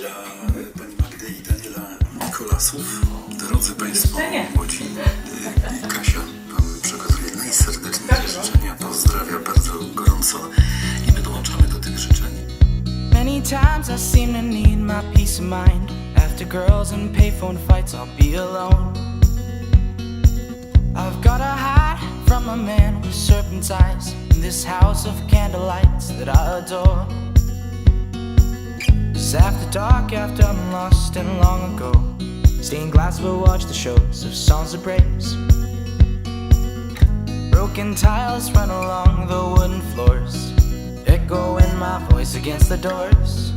Dla pani Magdy i Daniela Nikolasów, drodzy Państwo, młodzi, e, Kasia Wam przekazuje najserdeczniejsze życzenia, pozdrawia bardzo gorąco i my dołączamy do tych życzeń. Many times I seem to need my peace of mind. After girls and payphone fights, I'll be alone. I've gotta hide from a man with serpent's eyes in this house of candlelights that I adore. After dark, after I'm lost and long ago, stained glass will watch the shows of songs of praise. Broken tiles run along the wooden floors, echoing my voice against the doors.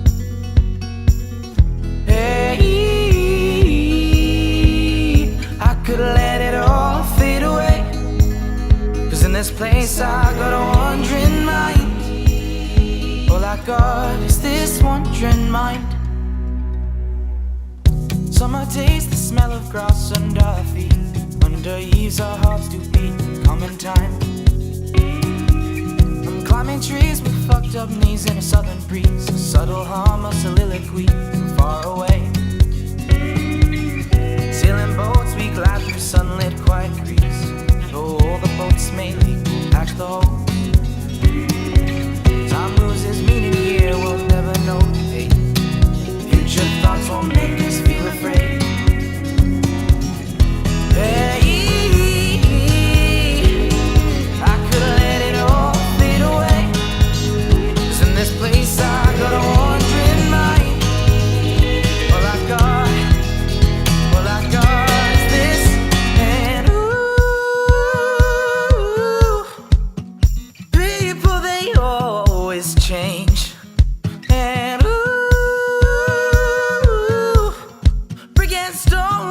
Hey, I could let it all fade away. Cause in this place I got a wandering mind. Got is this wandering mind. Summer days, the smell of grass under our feet. Under eaves, our hearts do beat. Common time. I'm climbing trees with fucked up knees in a southern breeze. A subtle hum, a soliloquy from far away. Sailing boats, we glide through sunlit quiet creeks. Though all the boats may leak, patch the hole.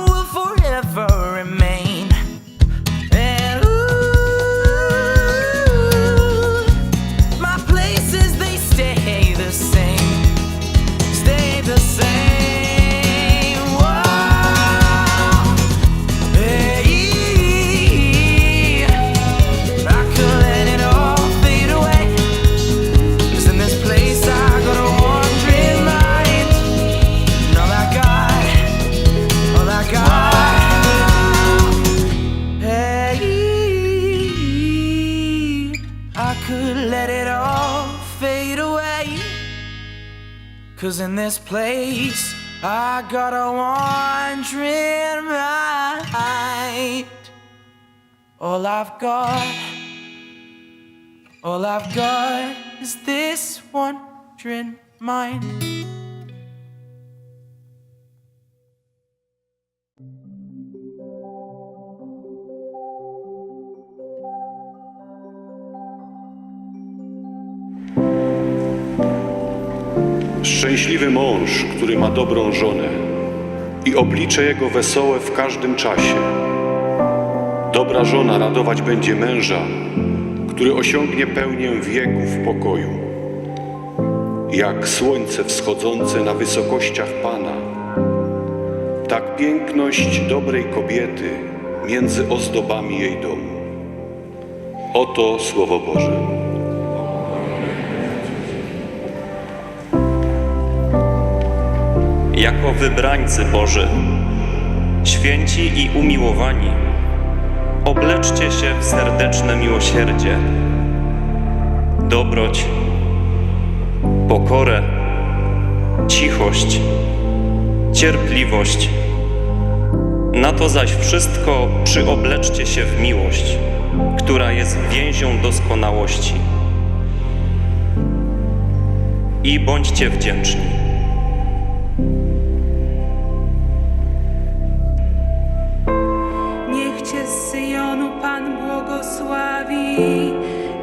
Will forever remain. In this place, I got a wandering mind. All I've got, all I've got is this wandering mind. Szczęśliwy mąż, który ma dobrą żonę i oblicze jego wesołe w każdym czasie. Dobra żona radować będzie męża, który osiągnie pełnię wieków pokoju. Jak słońce wschodzące na wysokościach Pana, tak piękność dobrej kobiety między ozdobami jej domu. Oto Słowo Boże. Jako wybrańcy Boży, święci i umiłowani, obleczcie się w serdeczne miłosierdzie, dobroć, pokorę, cichość, cierpliwość. Na to zaś wszystko przyobleczcie się w miłość, która jest więzią doskonałości. I bądźcie wdzięczni. Błogosławi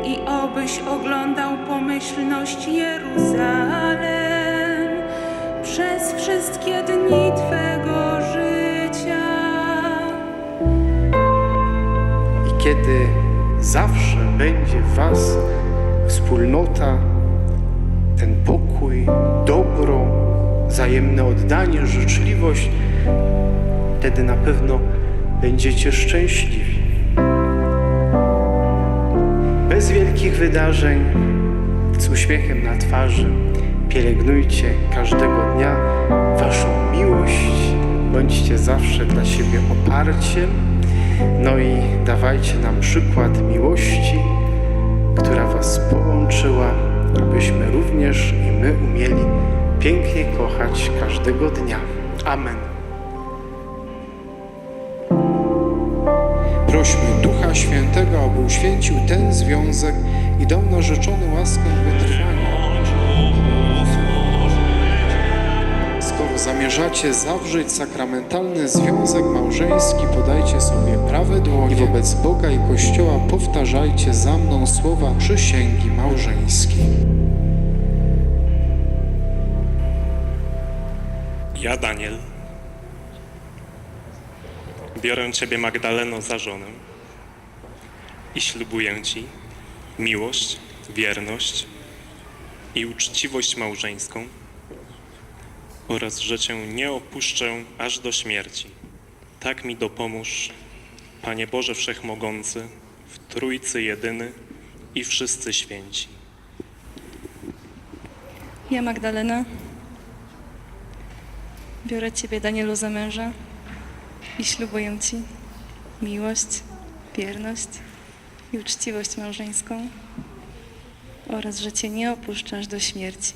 i obyś oglądał pomyślność Jeruzalem przez wszystkie dni Twego życia. I kiedy zawsze będzie w Was wspólnota, ten pokój, dobro, wzajemne oddanie, życzliwość, wtedy na pewno będziecie szczęśliwi. Bez wielkich wydarzeń, z uśmiechem na twarzy, pielęgnujcie każdego dnia zawsze dla siebie oparciem. No i dawajcie nam przykład miłości, która Was połączyła, abyśmy również i my umieli pięknie kochać każdego dnia. Amen. Prośmy Świętego, aby uświęcił ten związek i dał narzeczony łaskę wytrwania. Skoro zamierzacie zawrzeć sakramentalny związek małżeński, podajcie sobie prawe dłonie i wobec Boga i Kościoła powtarzajcie za mną słowa przysięgi małżeńskiej. Ja, Daniel, biorę Ciebie, Magdaleno, za żonę i ślubuję Ci miłość, wierność i uczciwość małżeńską oraz, że Cię nie opuszczę aż do śmierci. Tak mi dopomóż, Panie Boże Wszechmogący, w Trójcy Jedyny i wszyscy święci. Ja, Magdalena, biorę Ciebie, Danielu, za męża i ślubuję Ci miłość, wierność i uczciwość małżeńską oraz, że Cię nie opuszczasz do śmierci.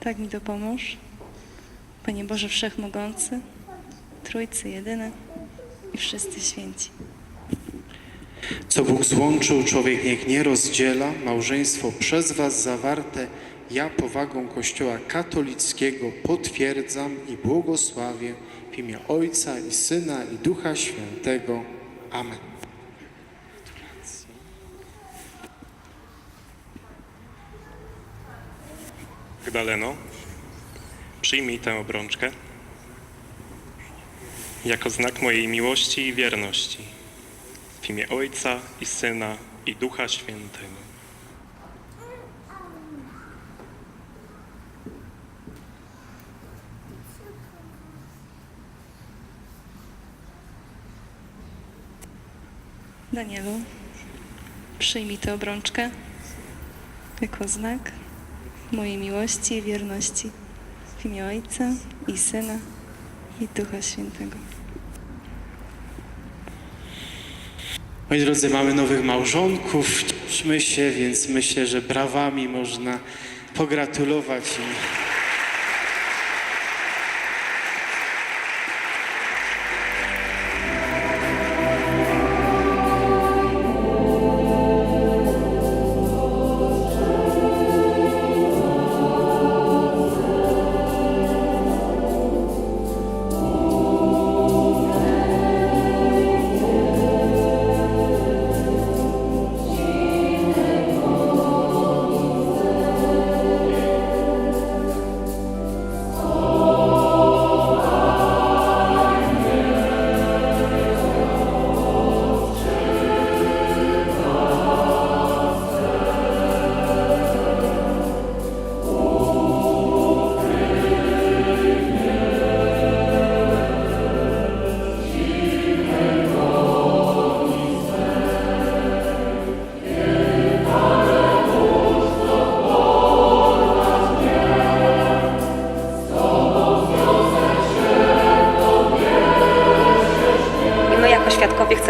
Tak mi dopomóż, Panie Boże Wszechmogący, Trójcy Jedyny i wszyscy święci. Co Bóg złączył, człowiek niech nie rozdziela. Małżeństwo przez Was zawarte ja powagą Kościoła katolickiego potwierdzam i błogosławię w imię Ojca i Syna i Ducha Świętego. Amen. Magdaleno, przyjmij tę obrączkę jako znak mojej miłości i wierności. W imię Ojca i Syna i Ducha Świętego. Danielu, przyjmij tę obrączkę jako znak mojej miłości i wierności w imię Ojca i Syna i Ducha Świętego. Moi drodzy, mamy nowych małżonków. Cieszmy się, więc myślę, że brawami można pogratulować im.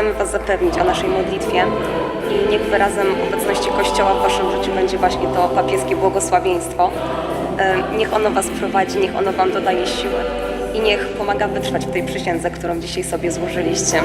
Chcemy Was zapewnić o naszej modlitwie i niech wyrazem obecności Kościoła w Waszym życiu będzie właśnie to papieskie błogosławieństwo. Niech ono Was prowadzi, niech ono Wam dodaje siły i niech pomaga wytrwać w tej przysiędze, którą dzisiaj sobie złożyliście.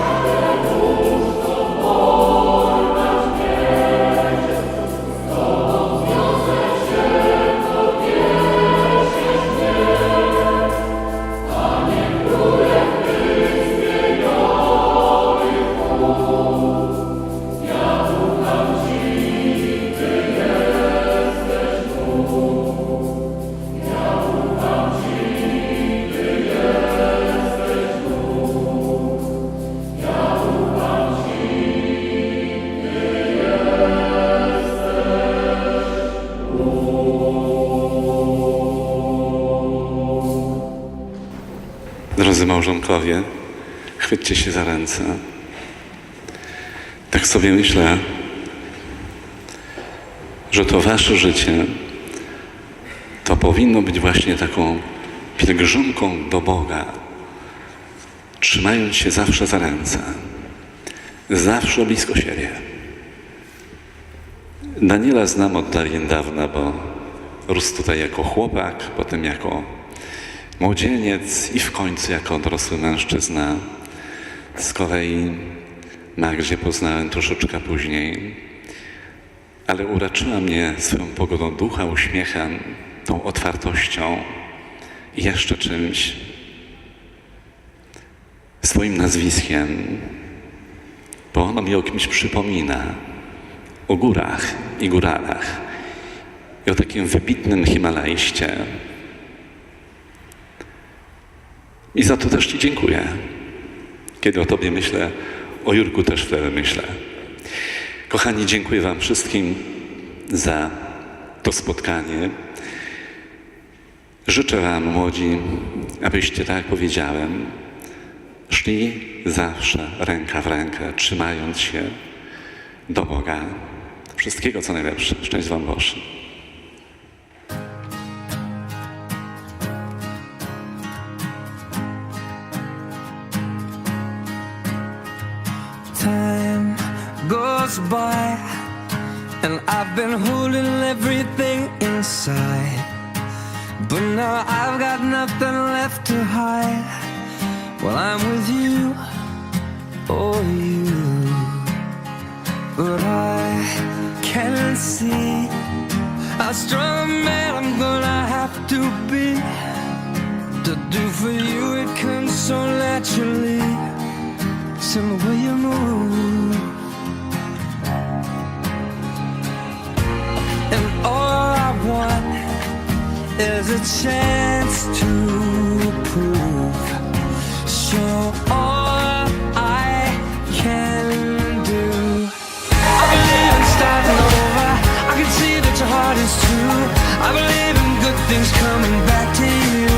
Drodzy małżonkowie, chwyćcie się za ręce. Tak sobie myślę, że to wasze życie to powinno być właśnie taką pielgrzymką do Boga. trzymając się zawsze za ręce, zawsze blisko siebie. Daniela znam od dawien dawna, bo rósł tutaj jako chłopak, potem jako młodzieniec i w końcu jako dorosły mężczyzna. Z kolei Magdzie poznałem troszeczkę później, ale uraczyła mnie swoją pogodą ducha, uśmiechem, tą otwartością i jeszcze czymś, swoim nazwiskiem, bo ono mi o kimś przypomina, o górach i góralach i o takim wybitnym Himalajście. I za to też Ci dziękuję. Kiedy o Tobie myślę, o Jurku też wtedy myślę. Kochani, dziękuję Wam wszystkim za to spotkanie. Życzę Wam, młodzi, abyście, tak jak powiedziałem, szli zawsze ręka w rękę, trzymając się do Boga. Wszystkiego, co najlepsze. Szczęść Wam Boże. Goes by, and I've been holding everything inside. But now I've got nothing left to hide. Well, I'm with you, oh, you. But I can't see how strong a man I'm gonna have to be. To do for you, it comes so naturally. The way you move. And all I want is a chance to prove. So all I can do. I believe in starting over. I can see that your heart is true. I believe in good things coming back to you.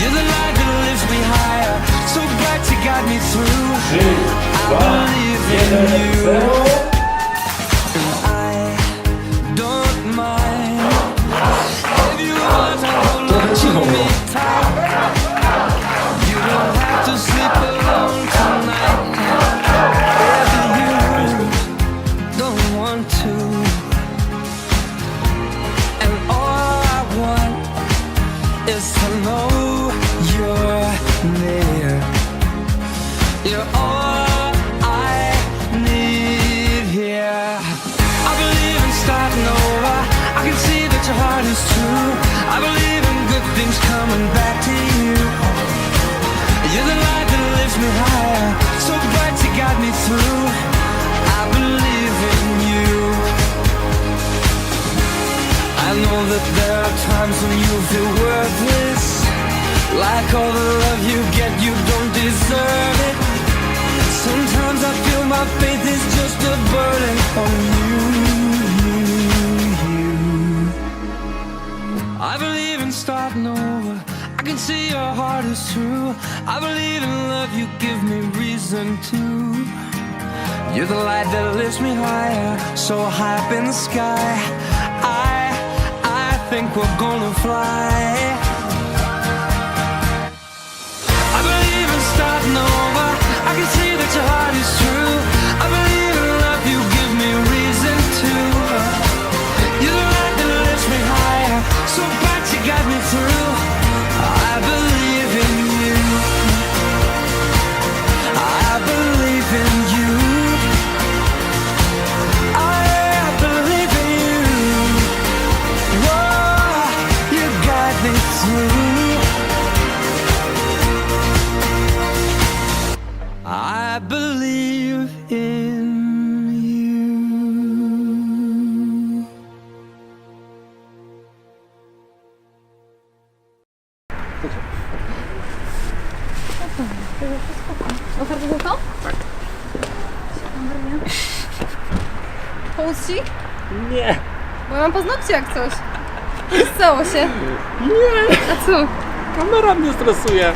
You're the light that lifts me higher. So bright you got me through. I believe in you. You're all I need here. I believe in starting over. I can see that your heart is true. I believe in good things coming back to you. You're the light that lifts me higher. So bright you got me through. I believe in you. I know that there are times when you feel worthless. Like all the love you get, you don't deserve it. My faith is just a burden on you. I believe in starting over. I can see your heart is true. I believe in love, you give me reason to. You're the light that lifts me higher, so high up in the sky. I, I think we're gonna fly. I believe in starting over. I can see that your heart is true. Paznokcie jak coś. Stało się. nie, A co? kamera mnie stresuje.